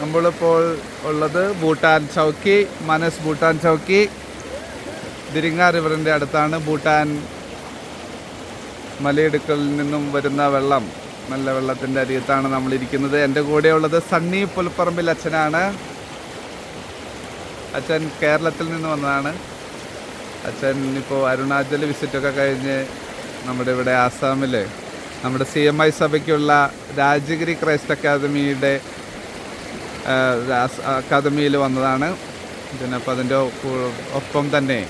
നമ്മളിപ്പോൾ ഉള്ളത് ഭൂട്ടാൻ ചൗക്കി മനസ് ഭൂട്ടാൻ ചൗക്കി. ദിരിങ്ങ റിവറിന്റെ അടുത്താണ്. ഭൂട്ടാൻ മലയിടുക്കളിൽ നിന്നും വരുന്ന വെള്ളം. നല്ല വെള്ളത്തിന്റെ അരികത്താണ് നമ്മളിരിക്കുന്നത്. എന്റെ കൂടെയുള്ളത് സണ്ണി പുൽപ്പറമ്പിൽ അച്ഛനാണ്. അച്ഛൻ കേരളത്തിൽ നിന്ന് വന്നതാണ്. അച്ഛൻ ഇപ്പോൾ അരുണാചൽ വിസിറ്റൊക്കെ കഴിഞ്ഞ് നമ്മുടെ ഇവിടെ ആസാമിൽ നമ്മുടെ സി എം ഐ സഭയ്ക്കുള്ള രാജഗിരി ക്രൈസ്റ്റ് അക്കാദമിയുടെ അക്കാദമിയിൽ വന്നതാണ്. പിന്നെ അപ്പോൾ അതിന്റെ ഒപ്പം തന്നെ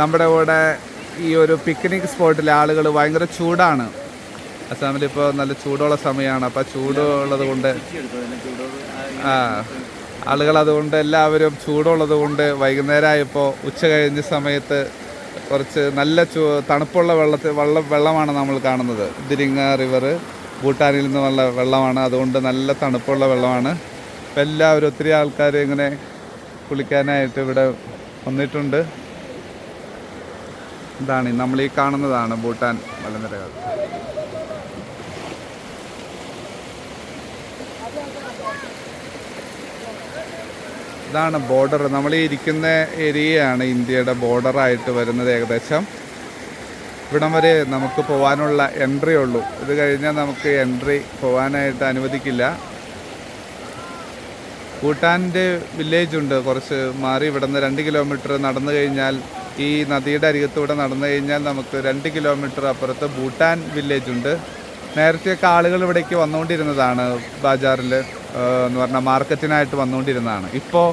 നമ്മുടെ കൂടെ ഈ ഒരു പിക്നിക് സ്പോട്ടിൽ ആളുകൾ ഭയങ്കര ചൂടാണ്. അസാമിൽ ഇപ്പോൾ നല്ല ചൂടുള്ള സമയമാണ്. അപ്പോൾ ചൂട് ഉള്ളത് കൊണ്ട് ആ ആളുകൾ അതുകൊണ്ട് എല്ലാവരും ചൂടുള്ളത് കൊണ്ട് വൈകുന്നേരമായപ്പോൾ ഉച്ച കഴിഞ്ഞ സമയത്ത് കുറച്ച് നല്ല ചൂ തണുപ്പുള്ള വെള്ളത്തിൽ വെള്ളം വെള്ളമാണ് നമ്മൾ കാണുന്നത്. ദിരിങ്ങ റിവർ ഭൂട്ടാനിൽ നിന്നുള്ള വെള്ളമാണ്. അതുകൊണ്ട് നല്ല തണുപ്പുള്ള വെള്ളമാണ്. അപ്പം എല്ലാവരും ഒത്തിരി ആൾക്കാർ ഇങ്ങനെ കുളിക്കാനായിട്ട് ഇവിടെ വന്നിട്ടുണ്ട്. ഇതാണ് നമ്മൾ ഈ കാണുന്നതാണ് ഭൂട്ടാൻ മലനിരകൾ. ഇതാണ് ബോർഡർ. നമ്മൾ ഈ ഇരിക്കുന്ന ഏരിയയാണ് ഇന്ത്യയുടെ ബോർഡറായിട്ട് വരുന്നത് ഏകദേശം. ഇവിടം വരെ നമുക്ക് പോകാനുള്ള എൻട്രി ഉള്ളൂ. ഇത് കഴിഞ്ഞാൽ നമുക്ക് എൻട്രി പോകാനായിട്ട് അനുവദിക്കില്ല. ഭൂട്ടാന്റെ വില്ലേജ് ഉണ്ട്. കുറച്ച് മാറി ഇവിടെ നിന്ന് രണ്ട് കിലോമീറ്റർ നടന്നു കഴിഞ്ഞാൽ ഈ നദിയുടെ അരികത്തൂടെ നടന്നു കഴിഞ്ഞാൽ നമുക്ക് രണ്ട് കിലോമീറ്റർ അപ്പുറത്ത് ഭൂട്ടാൻ വില്ലേജ് ഉണ്ട്. നേരത്തെയൊക്കെ ആളുകൾ ഇവിടേക്ക് വന്നുകൊണ്ടിരുന്നതാണ് ബാജാറിൽ എന്ന് പറഞ്ഞാൽ മാർക്കറ്റിനായിട്ട് വന്നുകൊണ്ടിരുന്നതാണ്. ഇപ്പോൾ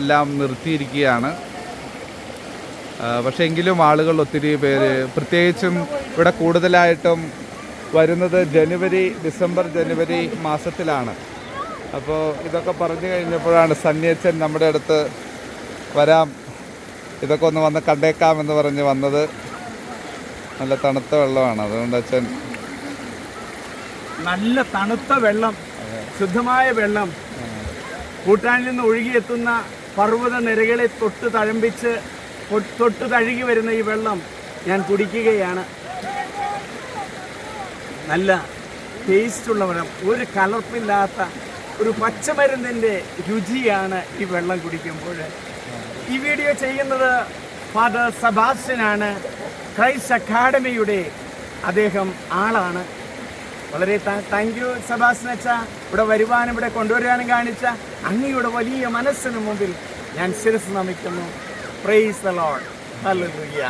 എല്ലാം നിർത്തിയിരിക്കുകയാണ്. പക്ഷേ എങ്കിലും ആളുകൾ ഒത്തിരി പേര് പ്രത്യേകിച്ചും ഇവിടെ കൂടുതലായിട്ടും വരുന്നത് ജനുവരി ഡിസംബർ ജനുവരി മാസത്തിലാണ്. അപ്പോൾ ഇതൊക്കെ പറഞ്ഞു കഴിഞ്ഞപ്പോഴാണ് സന്യച്ചൻ നമ്മുടെ അടുത്ത് വരാം. ഇതൊക്കെ ഒന്ന് വന്ന് കണ്ടേക്കാമെന്ന് പറഞ്ഞ് വന്നത്. നല്ല തണുത്ത വെള്ളമാണ്. അതുകൊണ്ട് അച്ഛൻ നല്ല തണുത്ത വെള്ളം ശുദ്ധമായ വെള്ളം. കൂട്ടാനിൽ നിന്ന് ഒഴുകിയെത്തുന്ന പർവത നിരകളെ തൊട്ട് തഴമ്പിച്ച് തൊട്ട് തഴുകി വരുന്ന ഈ വെള്ളം ഞാൻ കുടിക്കുകയാണ്. നല്ല ടേസ്റ്റുള്ള വെള്ളം. ഒരു കലർപ്പില്ലാത്ത ഒരു പച്ചമരുന്നിന്റെ രുചിയാണ് ഈ വെള്ളം കുടിക്കുമ്പോൾ. ഈ വീഡിയോ ചെയ്യുന്നത് ഫാദർ സബാസ്റ്റ്യനാണ്. ക്രൈസ്റ്റ് അക്കാഡമിയുടെ അദ്ദേഹം ആളാണ്. വളരെ താങ്ക് യു സബാസ്റ്റ്യൻ ഇവിടെ വരുവാനും ഇവിടെ കൊണ്ടുവരാനും കാണിച്ച അങ്ങയുടെ വലിയ മനസ്സിന് മുമ്പിൽ ഞാൻ ശിരസ് നമിക്കുന്നു. Praise the load hallelujah